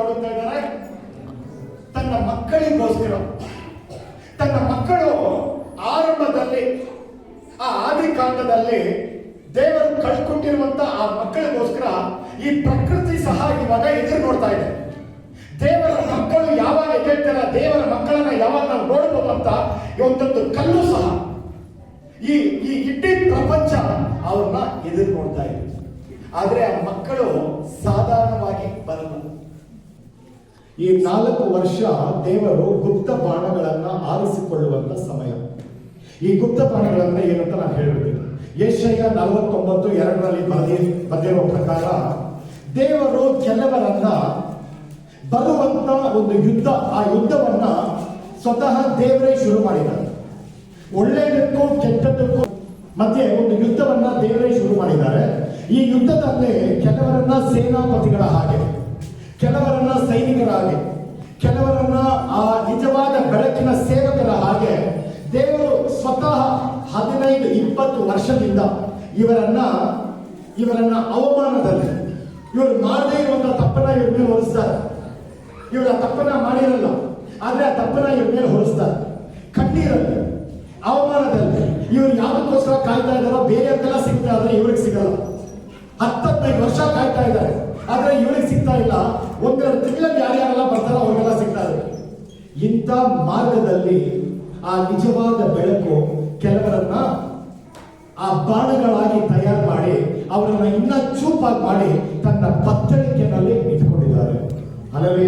ಹುಡುಕ್ತಾ ಇದ್ದಾರೆ ತನ್ನ ಮಕ್ಕಳಿಗೋಸ್ಕರ ತನ್ನ ಮಕ್ಕಳು ಆರಂಭದಲ್ಲಿ ಆ ಆದಿಕಾಂಡದಲ್ಲಿ ದೇವರು ಕಳ್ಕೊಟ್ಟಿರುವಂತ ಆ ಮಕ್ಕಳಿಗೋಸ್ಕರ ಈ ಪ್ರಕೃತಿ ಸಹ ಇವಾಗ ಎದುರು ನೋಡ್ತಾ ಇದೆ ದೇವರ ಮಕ್ಕಳು ಯಾವಾಗ ಎದ್ದೇಳ್ತಾರ ದೇವರ ಮಕ್ಕಳನ್ನ ಯಾವಾಗ ನಾವು ನೋಡ್ಬೋದು ಅಂತ ಈ ಒಂದೊಂದು ಕಲ್ಲು ಸಹ ಈ ಈ ಇಡೀ ಪ್ರಪಂಚ ಅವ್ರನ್ನ ಎದುರು ನೋಡ್ತಾ ಇದೆ ಆದ್ರೆ ಆ ಮಕ್ಕಳು ಸಾಧಾರಣವಾಗಿ ಬರಲ್ಲ ಈ ನಾಲ್ಕು ವರ್ಷ ದೇವರು ಗುಪ್ತ ಬಾಣಗಳನ್ನ ಆರಿಸಿಕೊಳ್ಳುವಂತ ಸಮಯ. ಈ ಗುಪ್ತ ಬಾಣಗಳನ್ನ ಏನಂತ ನಾನು ಹೇಳ್ಬಿಡ್ತೀನಿ. ಏಷ್ಯ ನಲವತ್ತೊಂಬತ್ತು ಎರಡರಲ್ಲಿ ಬರೆದಿ ಬರೆದಿರುವ ಪ್ರಕಾರ ದೇವರು ಕೆಲವರನ್ನ ಬರುವಂತ ಒಂದು ಯುದ್ಧ, ಆ ಯುದ್ಧವನ್ನ ಸ್ವತಃ ದೇವರೇ ಶುರು ಮಾಡಿದ್ದಾರೆ. ಒಳ್ಳೆಯದಕ್ಕೂ ಕೆಟ್ಟದಕ್ಕೂ ಮತ್ತೆ ಒಂದು ಯುದ್ಧವನ್ನ ದೇವರೇ ಶುರು ಮಾಡಿದ್ದಾರೆ. ಈ ಯುದ್ಧದಲ್ಲಿ ಕೆಲವರನ್ನ ಸೇನಾಪತಿಗಳ ಹಾಗೆ ಕೆಲವರನ್ನ ಸೈನಿಕರ ಹಾಗೆ ಕೆಲವರನ್ನ ಆ ನಿಜವಾದ ಬೆಳಕಿನ ಸೇವಕರ ಹಾಗೆ, ದೇವರು ಸ್ವತಃ ಹದಿನೈದು, ಇಪ್ಪತ್ತು ವರ್ಷದಿಂದ ಇವರನ್ನ ಇವರನ್ನ ಅವಮಾನದಲ್ಲಿ, ಇವರು ಮಾಡದೇ ಇರುವಂತಹ ತಪ್ಪನ್ನ ಇವ್ರ ಮೇಲೆ ಹೊರಿಸ್ತಾರೆ. ಇವರು ತಪ್ಪನ್ನ ಮಾಡಿರಲ್ಲ, ಆದ್ರೆ ಆ ತಪ್ಪನ್ನ ಇವ್ರ ಮೇಲೆ ಹೊರಿಸ್ತಾರೆ. ಕಣ್ಣೀರಲ್ಲಿ, ಅವಮಾನದಲ್ಲಿ ಇವ್ರು ಯಾವುದಕ್ಕೋಸ್ಕರ ಕಾಯ್ತಾ ಇದ್ದಾರೋ, ಬೇರೆಯವ್ರಿಗೆಲ್ಲ ಸಿಗ್ತಾ ಇದ್ರೆ ಇವ್ರಿಗೆ ಸಿಗಲ್ಲ. ಹತ್ತತ್ತೈದು ವರ್ಷ ಕಾಯ್ತಾ ಇದ್ದಾರೆ, ಆದ್ರೆ ಇವ್ರಿಗೆ ಸಿಗ್ತಾ ಇಲ್ಲ. ಒಂದೆರಡು ತಿಂಗಳಲ್ಲಿ ಯಾರ್ಯಾರೆಲ್ಲ ಬರ್ತಾರೋ ಅವ್ರಿಗೆಲ್ಲ ಸಿಗ್ತಾ ಇದೆ. ಇಂಥ ಮಾರ್ಗದಲ್ಲಿ ಆ ನಿಜವಾದ ಬೆಳಕು ಕೆಲವರನ್ನ ಆ ಬಾಣಗಳಾಗಿ ತಯಾರು ಮಾಡಿ, ಅವರನ್ನ ಇನ್ನ ಚೂಪಾಗಿ ಮಾಡಿ ತನ್ನ ಪತ್ತಳಿಕೆನಲ್ಲಿ ಇಟ್ಕೊಂಡಿದ್ದಾರೆ. ಅಲ್ಲವೇ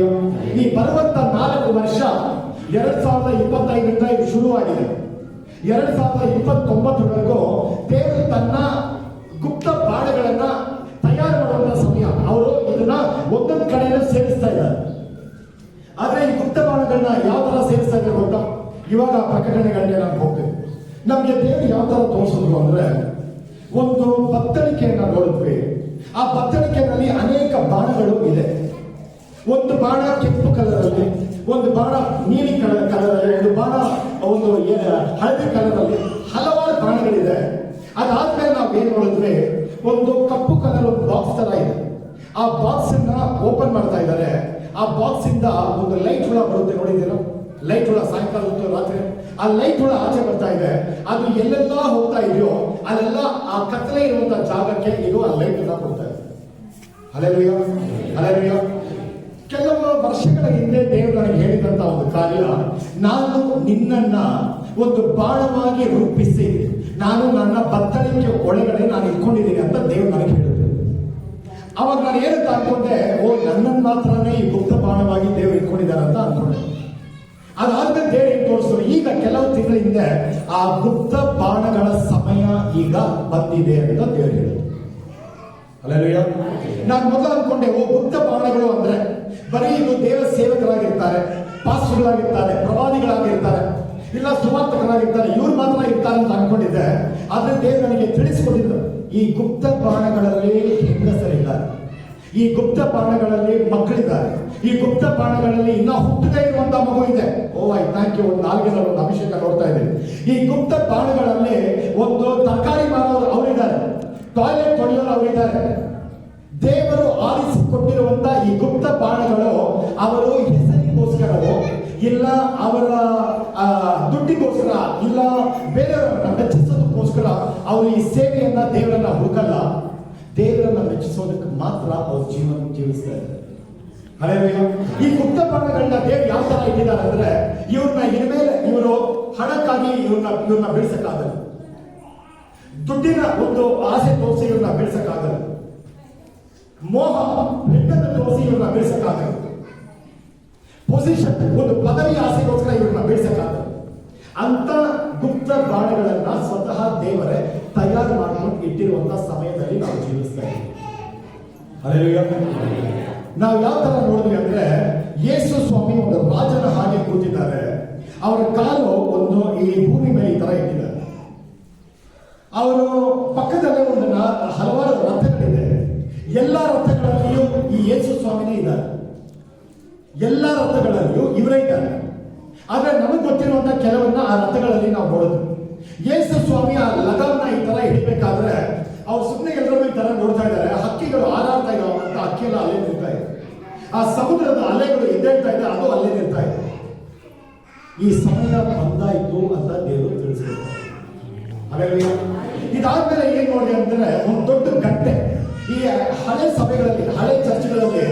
ಈ ಬರುವಂತ ನಾಲ್ಕು ವರ್ಷ ಎರಡ್ ಸಾವಿರದ ಇಪ್ಪತ್ತೈದರಿಂದ ಇದು ಶುರುವಾಗಿದೆ ಎರಡ್ ಸಾವಿರದ ಇಪ್ಪತ್ತೊಂಬತ್ತರವರೆಗೂ ದೇವರು ತನ್ನ ಗುಪ್ತ ಬಾಣಗಳನ್ನ ತಯಾರು ಮಾಡುವಂತ ಒಂದೊಂದು ಕಡೆಯಲ್ಲಿ ಸೇರಿಸ್ತಾ ಇದ್ದಾರೆ. ಆದ್ರೆ ಈ ಗುಪ್ತ ಬಾಣಗಳನ್ನ ಯಾವ ತರ ಸೇರಿಸ್ತಾ ಇದ್ದಾರೆ ಗೊತ್ತಾ? ಇವಾಗ ಪ್ರಕಟಣೆಗಳಿಗೆ ನಾನು ಹೋಗ್ತೇನೆ. ನಮ್ಗೆ ದೇವರು ಯಾವ ತರ ತೋರಿಸಿದ್ರು ಅಂದ್ರೆ, ಒಂದು ಬತ್ತಳಿಕೆಯನ್ನ ನೋಡಿದ್ವಿ. ಆ ಬತ್ತಳಿಕೆಯಲ್ಲಿ ಅನೇಕ ಬಾಣಗಳು ಇದೆ. ಒಂದು ಬಾಣ ಕೆಂಪು ಕಲರ್ ಅಲ್ಲಿ ಒಂದು ಬಾಣ ನೀಲಿ ಕಲರ್ ಕಲರ್ ಅಲ್ಲಿ ಒಂದು ಬಾಣ, ಒಂದು ಹಳದಿ ಕಲರ್ ಅಲ್ಲಿ ಹಲವಾರು ಬಾಣಗಳಿದೆ. ಅದಾದ್ಮೇಲೆ ನಾವು ಏನ್ ನೋಡಿದ್ರೆ ಒಂದು ಕಪ್ಪು ಕಲರ್ ಒಂದು ಬಾಕ್ಸ್ ತರ ಇದೆ. ಆ ಬಾಕ್ಸ್ ಓಪನ್ ಮಾಡ್ತಾ ಇದ್ದಾರೆ. ಆ ಬಾಕ್ಸ್ ಇಂದ ಒಂದು ಲೈಟ್ ಹುಳ ಬರುತ್ತೆ ನೋಡಿದ್ದೀರಾ ಲೈಟ್ ಹುಳ ಸಾಯಂಕಾಲ ಹೊತ್ತು ರಾತ್ರಿ. ಆ ಲೈಟ್ ಹುಳ ಆಚೆ ಬರ್ತಾ ಇದೆ. ಅದು ಎಲ್ಲೆಲ್ಲ ಹೋಗ್ತಾ ಇದೆಯೋ, ಅಲ್ಲೆಲ್ಲ ಆ ಕತ್ತಲೆ ಇರುವಂತ ಜಾಗಕ್ಕೆ ಇದು ಆ ಲೈಟ್ ಹುಳ ಕೊಡ್ತಾ ಇದೆ ಅಲೆಲುಯ್ಯ ಅಲೆಲುಯ್ಯ ಕೆಲವು ವರ್ಷಗಳ ಹಿಂದೆ ದೇವರು ನನಗೆ ಹೇಳಿದಂತ ಒಂದು ಕಾರ್ಯ, ನಾನು ನಿನ್ನನ್ನ ಒಂದು ಬಾಳವಾಗಿ ರೂಪಿಸಿ, ನಾನು ನನ್ನ ಬತ್ತಳಿಕೆ ಒಳಗಡೆ ನಾನು ಇಟ್ಕೊಂಡಿದ್ದೀನಿ ಅಂತ ದೇವರು ನನಗೆ ಹೇಳಿದ್ರು. ಅವಾಗ ನಾನು ಏನಂತ ಅನ್ಕೊಂಡೆ ಓ ನನ್ನನ್ನು ಮಾತ್ರನೇ ಈ ಗುಪ್ತ ಬಾಣವಾಗಿ ದೇವರು ಇಟ್ಕೊಂಡಿದ್ದಾರೆ ಅಂತ ಅನ್ಕೊಂಡೆ. ಅದಾದ್ಮೇಲೆ ದೇವರು ತೋರಿಸ್ತು ತೋರಿಸಿದ್ರು ಈಗ ಕೆಲವು ತಿಂಗಳ ಹಿಂದೆ ಆ ಗುಪ್ತ ಬಾಣಗಳ ಸಮಯ ಈಗ ಬಂದಿದೆ ಅಂತ ದೇವರು ಹೇಳಿದ್ರು. ನಾನು ಮೊದಲು ಅನ್ಕೊಂಡೆ ಓ ಗುಪ್ತ ಬಾಣಗಳು ಅಂದ್ರೆ ಬರೀ ಇದು ದೇವ ಸೇವಕರಾಗಿರ್ತಾರೆ ಪಾಸ್ಟರ್ಗಳಾಗಿರ್ತಾರೆ ಪ್ರವಾದಿಗಳಾಗಿರ್ತಾರೆ ಇಲ್ಲ ಸುವಾರ್ತಕರಾಗಿರ್ತಾರೆ ಇವ್ರು ಮಾತ್ರ ಇರ್ತಾರೆ ಅಂತ ಅನ್ಕೊಂಡಿದ್ದೆ. ಆದ್ರೆ ದೇವರು ನನಗೆ ತಿಳಿಸ್ಕೊಟ್ಟಿದ್ರು. ಈ ಗುಪ್ತ ಬಾಣಗಳಲ್ಲಿ ಹೆಂಗಸರಿದ್ದಾರೆ? ಈ ಗುಪ್ತ ಬಾಣಗಳಲ್ಲಿ ಮಕ್ಕಳಿದ್ದಾರೆ. ಈ ಗುಪ್ತ ಬಾಣಗಳಲ್ಲಿ ಇನ್ನ ಹುಟ್ಟದೇ ಇರುವಂತಹ ಮಗು ಇದೆ. ಓ ಐ ಥ್ಯಾಂಕ್ ಯು ಒಂದು ನಾಲ್ಕು ಒಂದು ಅಭಿಷೇಕ ನೋಡ್ತಾ ಇದ್ದೀನಿ. ಈ ಗುಪ್ತ ಬಾಣಗಳಲ್ಲಿ ಒಂದು ತರಕಾರಿ ಮಾರೋರು ಅವರಿದ್ದಾರೆ. ಟಾಯ್ಲೆಟ್ ಹೊಡೆಯೋರು ಅವರಿದ್ದಾರೆ. ದೇವರು ಆರಿಸಿಕೊಟ್ಟಿರುವಂತಹ ಈ ಗುಪ್ತ ಬಾಣಗಳು ಅವರು ಹೆಸರಿಗೋಸ್ಕರವೋ, ಇಲ್ಲ ಅವರ ದುಡ್ಡಿಗೋಸ್ಕರ, ಇಲ್ಲ ಬೇರೆಯವರನ್ನ ಮೆಚ್ಚಿಸೋದಕ್ಕೋಸ್ಕರ ಅವರು ಈ ಸೇವೆಯನ್ನ ದೇವರನ್ನ ಹುಡುಕಲ್ಲ. ದೇವರನ್ನ ಮೆಚ್ಚಿಸೋದಕ್ಕೆ ಮಾತ್ರ ಅವ್ರ ಜೀವನ ಜೀವಿಸ್ತಾ ಇದ್ದಾರೆ. ಈ ಗುಪ್ತ ಪಣಗಳನ್ನ ದೇವ್ರು ಯಾವ ತರ ಇಟ್ಟಿದ್ದಾರೆ ಅಂದ್ರೆ ಇವ್ರನ್ನ ಇನ್ಮೇಲೆ ಇವರು ಹಣಕ್ಕಾಗಿ ಇವ್ರನ್ನ ಇವ್ರನ್ನ ಬೆಳೆಸಕ್ಕಾಗಲ್ಲ. ದುಡ್ಡಿನ ಒಂದು ಆಸೆ ತೋರಿಸಿ ಇವ್ರನ್ನ ಬೆಳೆಸಕ್ಕಾಗಲ್ಲ. ಮೋಹ ಹೆಣ್ಣನ್ನು ತೋರಿಸಿ ಇವ್ರನ್ನ ಬೆಳೆಸಕ್ಕಾಗಲ್ಲ. ಪೊಸಿಷನ್ ಒಂದು ಪದವಿ ಆಸೆಗೋಸ್ಕರ ಇವ್ರನ್ನ ಬೆಳೆಸಕ್ಕಾಗಲ್ಲ. ಅಂತ ಗುಪ್ತ ಬಾಣಗಳನ್ನ ಸ್ವತಃ ದೇವರೇ ತಯಾರು ಮಾಡ್ಕೊಂಡು ಇಟ್ಟಿರುವಂತ ಸಮಯದಲ್ಲಿ ನಾವು ಜೀವಿಸ್ತಾ ಇದ್ದೀವಿ. ನಾವು ಯಾವ ತರ ನೋಡಿದ್ವಿ ಅಂದ್ರೆ ಯೇಸು ಸ್ವಾಮಿ ಒಂದು ರಾಜನ ಹಾಗೆ ಕೂತಿದ್ದಾರೆ. ಅವರ ಕಾಲು ಒಂದು ಈ ಭೂಮಿ ಮೇಲೆ ಈ ತರ ಇಟ್ಟಿದ್ದಾರೆ. ಅವರು ಪಕ್ಕದಲ್ಲೇ ಒಂದು ಹಲವಾರು ರಥಗಳಿದೆ. ಎಲ್ಲ ರಥಗಳಲ್ಲಿಯೂ ಈ ಯೇಸು ಸ್ವಾಮಿನೇ ಇದ್ದಾರೆ. ಎಲ್ಲ ರಥಗಳಲ್ಲಿಯೂ ಇವರೇ ಆದ್ರೆ ನಮಗೆ ಗೊತ್ತಿರುವಂತ ಕೆಲವನ್ನ ಆ ರಥಗಳಲ್ಲಿ ನಾವು ನೋಡೋದು. ಯೇಸು ಸ್ವಾಮಿ ಆ ಲಗಾಮ್ನ ಈ ತರ ಹಿಡಿಬೇಕಾದ್ರೆ ಅವ್ರು ಸುಮ್ಮನೆ ಎಲ್ಲರೂ ಈ ತರ ನೋಡ್ತಾ ಇದ್ದಾರೆ. ಹಕ್ಕಿಗಳು ಹಾರಾಡ್ತಾ ಇದಾವ ಅಂತ ಹಕ್ಕಿ ಎಲ್ಲ ಅಲ್ಲೇ ನಿಲ್ತಾ ಇದೆ. ಆ ಸಮುದ್ರದ ಅಲೆಗಳು ಎದ್ದೇಳ್ತಾ ಇದೆ, ಅದು ಅಲ್ಲೇ ನಿಲ್ತಾ ಇದೆ. ಈ ಸಮಯ ಬಂದಾಯ್ತು ಅಂತ ದೇವರು ತಿಳಿಸಿದ್ರು ಇದಾದ್ಮೇಲೆ ಏನ್ ನೋಡಿ ಅಂದ್ರೆ ಒಂದು ದೊಡ್ಡ ಗಂಟೆ. ಈ ಹಳೆ ಸಭೆಗಳಲ್ಲಿ, ಹಳೆ ಚರ್ಚ್ಗಳಲ್ಲಿ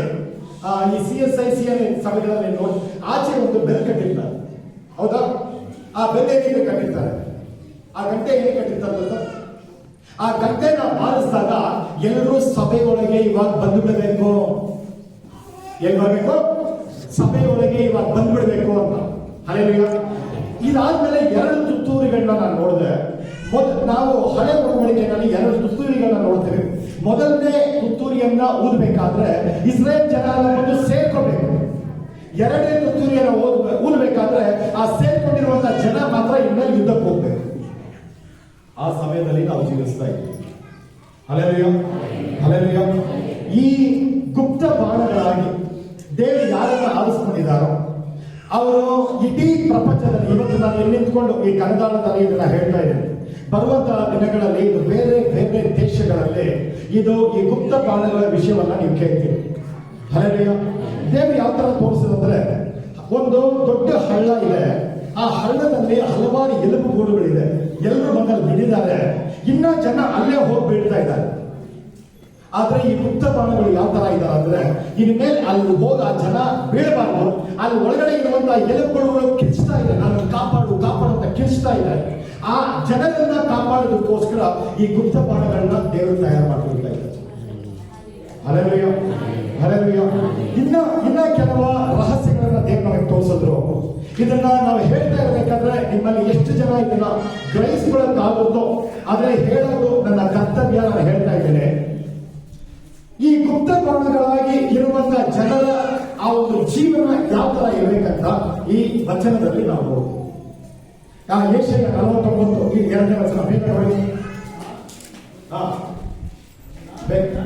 ಈ C S I, C N ಸಭೆಗಳಲ್ಲಿ ನೋಡಿ, ಆಚೆ ಒಂದು ಬೆಲ್ ಹೌದಾ? ಆ ಬೆಲೆ ಏನು ಕಟ್ಟಿರ್ತಾರೆ? ಆ ಗಂಟೆ ಏನು ಕಟ್ಟಿರ್ತಾರೆ ಗೊತ್ತಾ? ಆ ಗಂಟೆನ ಬಾರಿಸಿದಾಗ ಎಲ್ಲರೂ ಸಭೆಯೊಳಗೆ ಇವಾಗ ಬಂದು ಬಿಡಬೇಕು ಏನ್ ಮಾಡ್ಬೇಕು ಸಭೆಯೊಳಗೆ ಇವಾಗ ಬಂದ್ಬಿಡ್ಬೇಕು ಅಂತ. ಹಳೆಯ ಇದಾದ್ಮೇಲೆ ಎರಡು ತುತ್ತೂರಿಗಳನ್ನ ನಾನು ನೋಡಿದೆ. ಮೊದಲು ನಾವು ಹಳೆ ಒಡಂಬಡಿಕೆಗಳಲ್ಲಿ ಎರಡು ತುತ್ತೂರಿಗಳನ್ನ ನೋಡ್ತೇವೆ. ಮೊದಲನೇ ತುತ್ತೂರಿಯನ್ನ ಊದಬೇಕಾದ್ರೆ ಇಸ್ರೇಲ್ ಜನ ಸೇರ್ಕೋಬೇಕು. ಎರಡನೇ ಓದ್ ಊದಬೇಕಾದ್ರೆ ಆ ಸೇರ್ಕೊಂಡಿರುವಂತ ಜನ ಮಾತ್ರ ಇನ್ನೂ ಯುದ್ಧಕ್ಕೆ ಹೋಗ್ಬೇಕು. ಆ ಸಮಯದಲ್ಲಿ ನಾವು ಜೀವಿಸ್ತಾ ಇದ್ದೀವಿ. ಹಲೆಲುಯ ಈ ಗುಪ್ತ ಬಾಣಗಳಾಗಿ ದೇವರು ಯಾರನ್ನ ಆರಿಸ್ಕೊಂಡಿದ್ದಾರೋ, ಅವರು ಇಡೀ ಪ್ರಪಂಚದಲ್ಲಿ ಇವತ್ತು ನಾನು ಇಲ್ಲಿ ನಿಂತ್ಕೊಂಡು ಈ ಕನ್ನಡದಲ್ಲಿ ಇದನ್ನ ಹೇಳ್ತಾ ಇದ್ದೇನೆ ಬರುವಂತಹ ದಿನಗಳಲ್ಲಿ ಇದು ಬೇರೆ ಬೇರೆ ದೇಶಗಳಲ್ಲಿ ಇದು ಈ ಗುಪ್ತ ಬಾಣಗಳ ವಿಷಯವನ್ನ ನೀವು ಕೇಳ್ತೀರಿ. ಹಲೆಲುಯ ದೇವರು ಯಾವ ತರ ತೋರಿಸಿದಂದ್ರೆ ಒಂದು ದೊಡ್ಡ ಹಳ್ಳ ಇದೆ. ಆ ಹಳ್ಳದಲ್ಲಿ ಹಲವಾರು ಎಲುಬು ಗೋಡುಗಳಿದೆ. ಎಲ್ಲರೂ ಬಂದಲ್ಲಿ ಬಿಡಿದ್ದಾರೆ ಇನ್ನ ಜನ ಅಲ್ಲೇ ಹೋಗಿ ಬೀಳ್ತಾ ಇದ್ದಾರೆ. ಆದ್ರೆ ಈ ಗುಪ್ತ ಬಾಣಗಳು ಯಾವ ತರ ಇದಾವೆ ಅಂದ್ರೆ, ಇನ್ಮೇಲೆ ಅಲ್ಲಿ ಹೋಗ ಆ ಜನ ಬೀಳಬಾರ್ದು ಅಲ್ಲಿ ಒಳಗಡೆ ಇರುವಂತಹ ಎಲುಬುಗಳು ಕಿಚ್ಚುತ್ತಾ ಇದೆ. ನಾನು ಕಾಪಾಡು ಕಾಪಾಡು ಅಂತ ಕಿಚ್ಚುತ್ತಾ ಇದೆ. ಆ ಜನರನ್ನ ಕಾಪಾಡೋದಕ್ಕೋಸ್ಕರ ಈ ಗುಪ್ತ ಬಾಣಗಳನ್ನ ದೇವರು ತಯಾರು ಮಾಡ್ಕೊಳ್ತಾ ಇದ್ದಾರೆ. ಹಲೆಲುಯ ಹಲೆಲುಯ ಇನ್ನ ಇನ್ನ ಕೆಲವು ರಹಸ್ಯಗಳನ್ನ ದೇವ್ರು ನಮಗೆ ತೋರಿಸಿದ್ರು. ಇದನ್ನ ನಾವು ಹೇಳ್ತಾ ಇರಬೇಕಾದ್ರೆ ನಿಮ್ಮಲ್ಲಿ ಎಷ್ಟು ಜನ ಇದನ್ನ ಗ್ರಹಿಸ್ಕೊಳ್ಳೋಕ್ಕಾಗುತ್ತೋ ಆದರೆ ಹೇಳೋದು ನನ್ನ ಕರ್ತವ್ಯ ನಾನು ಹೇಳ್ತಾ ಇದ್ದೇನೆ. ಈ ಗುಪ್ತ ಕಾರಣಗಳಾಗಿ ಇರುವಂತ ಜನರ ಆ ಒಂದು ಜೀವನ ಯಾವ ತರ ಇರಬೇಕಂತ ಈ ವಚನದಲ್ಲಿ ನಾವು ನೋಡ್ತೀವಿ. ಆ ಏಷ್ಯ ನಲವತ್ತೊಂಬತ್ತು, ಈ ಎರಡನೇ ವಚನ, ಬೇಗ ನೋಡಿ ಹಾ ಬೇಗ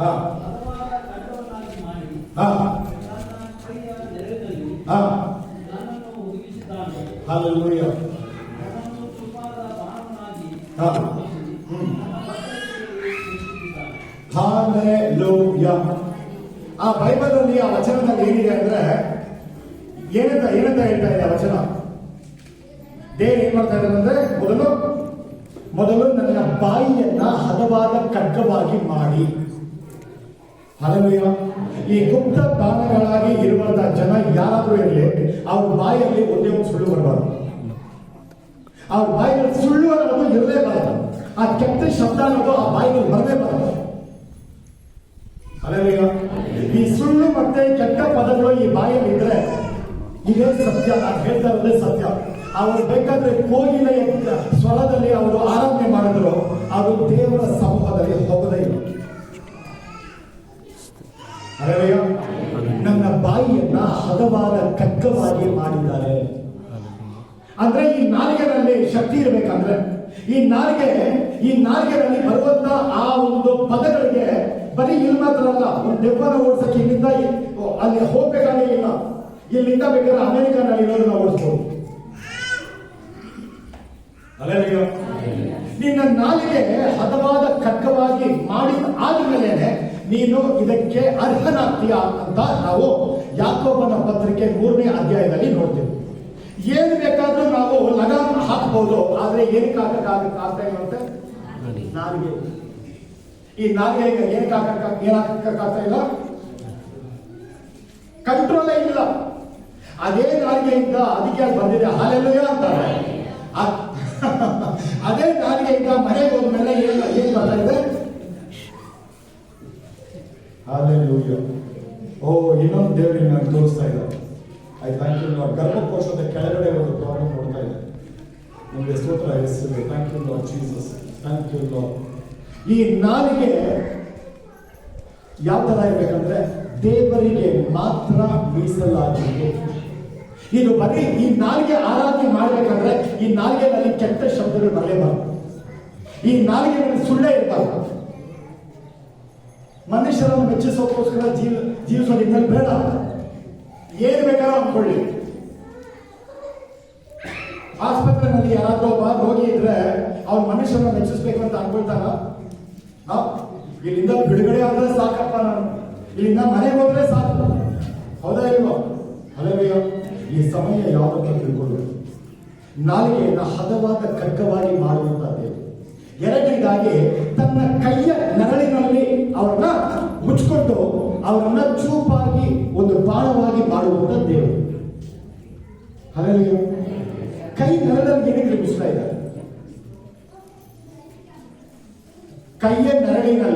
ಹಾ ಹಾ ಹಾ ಹಾಲೆಲೂಯ ಹಾ ಹ್ಮ್ ಹಾಲೆಲೂಯ ಆ ಬೈಬಲ್ ಅಲ್ಲಿ ಆ ವಚನದಲ್ಲಿ ಏನಿದೆ ಅಂದ್ರೆ, ಏನಂತ ಏನಂತ ಹೇಳ್ತಾ ಇದೆ ವಚನ? ದೇವ್ರು ಏನ್ ಮಾಡ್ತಾ ಇದ್ದಾರೆ ಅಂದ್ರೆ, ಮೊದಲು ಮೊದಲು ನನ್ನ ಬಾಯಿಯನ್ನ ಹದವಾದ ಖಡ್ಗವಾಗಿ ಮಾಡಿ. ಅದನ್ನು ಈ ಗುಪ್ತ ಬಾಣಗಳಾಗಿ ಇರುವಂತಹ ಜನ ಯಾರಾದ್ರೂ ಇರಲಿ, ಅವ್ರ ಬಾಯಲ್ಲಿ ಒಂದೇ ಒಂದು ಸುಳ್ಳು ಬರಬಾರ್ದು. ಅವ್ರ ಬಾಯಿಯಲ್ಲಿ ಸುಳ್ಳು ಅನ್ನೋದು ಇರಲೇಬಾರದು ಆ ಕೆಟ್ಟ ಶಬ್ದ ಅನ್ನೋದು ಆ ಬಾಯಿಯಲ್ಲಿ ಬರಲೇಬಾರದು ಅಲ್ಲೆಲ್ಲ ಈ ಸುಳ್ಳು ಮತ್ತೆ ಕೆಟ್ಟ ಪದಗಳು ಈ ಬಾಯಲ್ಲಿ ಇದ್ರೆ ಇದೇ ಸತ್ಯ? ನಾನು ಹೇಳ್ತಾ ಇರೋದೇ ಸತ್ಯ. ಅವರು ಬೇಕಾದ್ರೆ ಕೋಗಿಲೆಯ ಸ್ವರದಲ್ಲಿ ಅವರು ಆರಾಧನೆ ಮಾಡಿದ್ರು. ಅದು ದೇವರ ಸಮೂಹದಲ್ಲಿ ಹೋಗದೇ ಇಲ್ಲ. ನನ್ನ ಬಾಯಿಯನ್ನ ಹದವಾದ ಕಗ್ಗವಾಗಿ ಮಾಡಿದ್ದಾರೆ. ಅಂದ್ರೆ ಈ ನಾಲಿಗೆನಲ್ಲಿ ಶಕ್ತಿ ಇರಬೇಕಂದ್ರೆ, ಈ ನಾಲಿಗೆ, ಈ ನಾಲಿಗೆನಲ್ಲಿ ಬರುವಂತ ಆ ಒಂದು ಪದಗಳಿಗೆ ಬರೀ ಇಲ್ಲಿ ಮಾತ್ರ ಅಲ್ಲ, ಒಂದು ದೆವ್ವನ ಓಡಿಸಕ್ಕೆ ಇಲ್ಲಿಂದ ಅಲ್ಲಿ ಹೋಗ್ಬೇಕಾಗಿ ಇಲ್ಲ. ಇಲ್ಲಿಂದ ಬೇಕಾದ್ರೆ ಅಮೆರಿಕನಲ್ಲಿ ಇರೋದನ್ನ ಓಡಿಸ್ಬೋದು? ನಿನ್ನ ನಾಲಿಗೆ ಹದವಾದ ಖಡ್ಗವಾಗಿ ಮಾಡಿದ ಆದ್ಮೇಲೆ ನೀನು ಇದಕ್ಕೆ ಅರ್ಹನಾಗ್ತೀಯ ಅಂತ ನಾವು ಯಾಕೋಬನ ಪತ್ರಿಕೆ ಮೂರನೇ ಅಧ್ಯಾಯದಲ್ಲಿ ನೋಡ್ತೀವಿ. ಏನು ಬೇಕಾದ್ರೂ ನಾವು ಲಗಾಮ್ ಹಾಕ್ಬೋದು, ಆದ್ರೆ ಏನಕ್ಕೆ ಇಲ್ಲಂತೆ ನಾಲಿಗೆ. ಈ ನಾಲಿಗೆ ಏನಕ್ಕೆ ಹಾಕಕ್ಕ ಇಲ್ಲ? ಕಂಟ್ರೋಲೇ ಇಲ್ಲ. ಅದೇ ನಾಲಿಗೆಯಿಂದ ಅದಕ್ಕೆ ಅದು ಬಂದಿದೆ. ಹಾಲೆಲ್ಲೂ ಅಂತಾರೆ. ಅದೇ ನಾಲಿಗೆಯಿಂದ ಮನೆಗೆ ಹೋದ್ಮೇಲೆ ಏನ್ ಏನ್ ಬರ್ತಾ ಇದೆ? ಹಾಲೆಲ್ಲೂಯ ಓ, ಇನ್ನೊಂದು ದೇವರಿಗೆ ನಾನು ತೋರಿಸ್ತಾ ಇದ್ದಾರೆ ಐ ಥ್ಯಾಂಕ್ ಯು ಲಾರ್ಡ್ ಗರ್ಭಕೋಶದ ಕೆಳಗಡೆ ಒಂದು ಪ್ರಾಬ್ಲಮ್ ನೋಡ್ತಾ ಇದೆ ನಿಮಗೆ ಸ್ತೋತ್ರ ಹೆಸರು thank you Lord Jesus thank you Lord ಈ ನಾಲಿಗೆ ಯಾವ ತರ ಇರಬೇಕಂದ್ರೆ ದೇವರಿಗೆ ಮಾತ್ರ ಮೀಸಲಾಗಿದೆ ಇದು ಬರೀ ಈ ನಾಲಿಗೆ ಆರಾಧನೆ ಮಾಡಬೇಕಂದ್ರೆ ಈ ನಾಲಿಗೆನಲ್ಲಿ ಕೆಟ್ಟ ಶಬ್ದಗಳು ಬರಲೇಬಾರದು. ಈ ನಾಲಿಗೆನಲ್ಲಿ ಸುಳ್ಳೇ ಇರಬಾರ್ದು. ಮನುಷ್ಯರನ್ನು ಮೆಚ್ಚಿಸೋಕೋಸ್ಕರ ಜೀವ ಜೀವಿಸೋದು ಇನ್ಮೇಲೆ ಬೇಡ. ಏನು ಬೇಕಾದ್ರೂ ಅಂದ್ಕೊಳ್ಳಿ ಆಸ್ಪತ್ರೆನಲ್ಲಿ ಯಾರಾದ್ರೂ ಒಬ್ಬ ರೋಗಿ ಇದ್ರೆ ಅವ್ರ ಮನುಷ್ಯರನ್ನ ಮೆಚ್ಚಿಸ್ಬೇಕು ಅಂತ ಅನ್ಕೊಳ್ತಾರ? ಇಲ್ಲಿಂದ ಬಿಡುಗಡೆ ಆದ್ರೆ ಸಾಕಪ್ಪ ನಾನು. ಇಲ್ಲಿಂದ ಮನೆಗೆ ಹೋದ್ರೆ ಸಾಕು ಹೌದಾ ಇಲ್ವಾ? ಅಲ್ಲವಯ್ಯ ಈ ಸಮಯ ಯಾವತ್ತ ತಿಳ್ಕೊಂಡು ನಾಲಿಗೆಯನ್ನ ಹದವಾದ ಖಡ್ಗವಾಗಿ ಮಾಡುವಂತ ದೇವರು. ಎರಡನೇದಾಗಿ, ತನ್ನ ಕೈಯ ನರಳಿನಲ್ಲಿ ಅವ್ರನ್ನ ಮುಚ್ಕೊಂಡು ಅವರನ್ನ ಚೂಪಾಗಿ, ಒಂದು ಬಾಣವಾಗಿ ಮಾಡುವಂತ ದೇವರು. ಹಾಗಾಗಿ ಕೈ ನರಳಲ್ಲಿ ಏನಕ್ಕೆ ಮುಚ್ತಾ ಕೈಯ ನೆರಳಿನಲ್ಲಿ.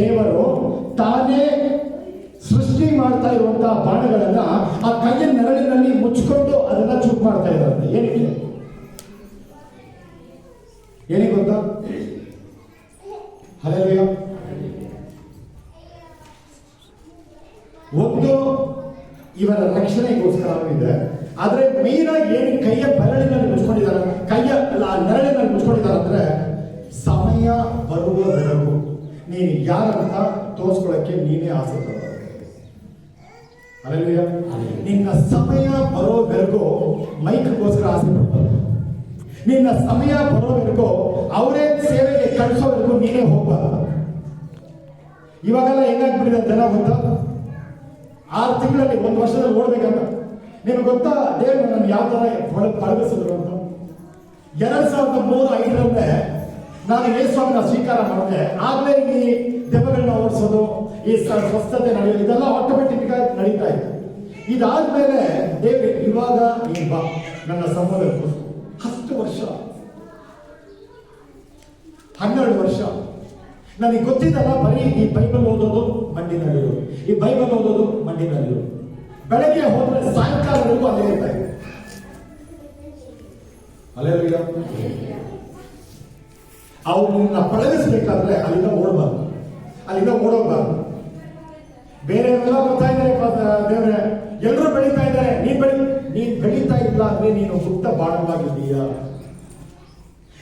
ದೇವರು ತಾನೇ ಸೃಷ್ಟಿ ಮಾಡ್ತಾ ಇರುವಂತಹ ಬಾಣಗಳನ್ನ ಆ ಕೈಯ ನೆರಳಿನಲ್ಲಿ ಮುಚ್ಚಿಕೊಂಡು ಅದನ್ನ ಚೂಪ್ ಮಾಡ್ತಾ ಇದ್ದಾರೆ. ಏನಕ್ಕೆ ಏನಿಗೆ ಗೊತ್ತಾ ಹಲೋ ಒಂದು ಇವರ ರಕ್ಷಣೆಗೋಸ್ಕರ ಇದೆ ಆದ್ರೆ ಮೇನ್ ಆಗಿ ಏನು ಕೈಯ ಬೆರಳಿನಲ್ಲಿ ಮುಚ್ಕೊಂಡಿದ್ದಾರೆ ಕೈಯ ಲ- ನೆರಳಿನಲ್ಲಿ ಮುಚ್ಕೊಂಡಿದ್ದಾರೆ ಅಂದ್ರೆ ಸಮಯ ಬರುವವರೆಗೂ ನೀನು ಯಾರಂತ ತೋರಿಸ್ಕೊಳ್ಳಕ್ಕೆ ನೀನೇ ಆಸೆ? ನಿನ್ನ ಸಮಯ ಬರೋವರೆಗೂ ಮೈಕ್ಗೋಸ್ಕರ ಆಸೆ ಪಡ್ಬಾರ್ದು. ನಿನ್ನ ಸಮಯ ಬರೋವರೆಗೂ ಅವರೇ ಸೇವೆಗೆ ಕಳಿಸೋವರೆಗೂ ನೀನೇ ಹೋಗ್ಬಾರ್ದು. ಇವಾಗೆಲ್ಲ ಹೆಂಗಾಗ್ಬಿಟ್ಟಿದೆ ಜನ ಗೊತ್ತಾ? ಆರು ತಿಂಗಳಲ್ಲಿ ಒಂದು ವರ್ಷದಲ್ಲಿ ಓಡ್ಬೇಕಂತ. ನಿಮ್ಗೆ ಗೊತ್ತಾ? ದೇವರು ನನ್ನ ಯಾವ ಥರ ಒಳಗೆ ಪಳಗಿಸಿದ್ರು ಅಂತ? ಎರಡು ಸಾವಿರದ ಮೂರು ಐದರಲ್ಲೇ ನಾನು ಯೇಸ್ವಾಮಿನ ಸ್ವೀಕಾರ ಮಾಡಿದೆ. ಆಗ್ಲೇ ಈ ದೆವ್ವಗಳನ್ನ ಓಡಿಸೋದು ಈ ಸ್ವಸ್ಥತೆ ನಡೆಯೋದು ಇದೆಲ್ಲ ಆಟೋಮೆಟಿಕ್ ಆಗಿ ನಡೀತಾ ಇತ್ತು ಇದಾದ್ಮೇಲೆ ದೇವ್ರೆ ಇವಾಗ ನೀನ್ ಬಾ ನನ್ನ ಸಂಬಂಧ ಹತ್ತು ವರ್ಷ. ಹನ್ನೆರಡು ವರ್ಷ. ನನಗೆ ಗೊತ್ತಿದ್ದಲ್ಲ ಬರೀ ಈ ಬೈಬಲ್ ಓದೋದು ಮಂಡಿನಲ್ಲಿರು ಈ ಬೈಬಲ್ ಓದೋದು ಮಂಡಿನಲ್ಲಿರು ಬೆಳಗ್ಗೆ ಹೋದ್ರೆ ಸಾಯಂಕಾಲವರೆಗೂ ಅಲ್ಲೇ ಇರ್ತಾ ಇದೆ ಅಲ್ಲೇ ಅವ್ರು ನಿನ್ನ ಪಳಗಿಸ್ಬೇಕಾದ್ರೆ ಅಲ್ಲಿಂದ ಓಡಬಾರ್ದು. ಅಲ್ಲಿಂದ ಓಡೋಗ್ಬಾರ್ದು ಬೇರೆಯವರೆಲ್ಲ ಬರ್ತಾ ಇದ್ದಾರೆ ದೇವ್ರೆ. ಎಲ್ಲರೂ ಬೆಳೀತಾ ಇದ್ದಾರೆ. ನೀನ್ ಬೆಳಿ, ನೀನ್ ಬೆಳೀತಾ ಇಲ್ಲ ಅಂದ್ರೆ ನೀನು ಗುಪ್ತ ಬಾಣವಾಗಿದ್ದೀಯಾ.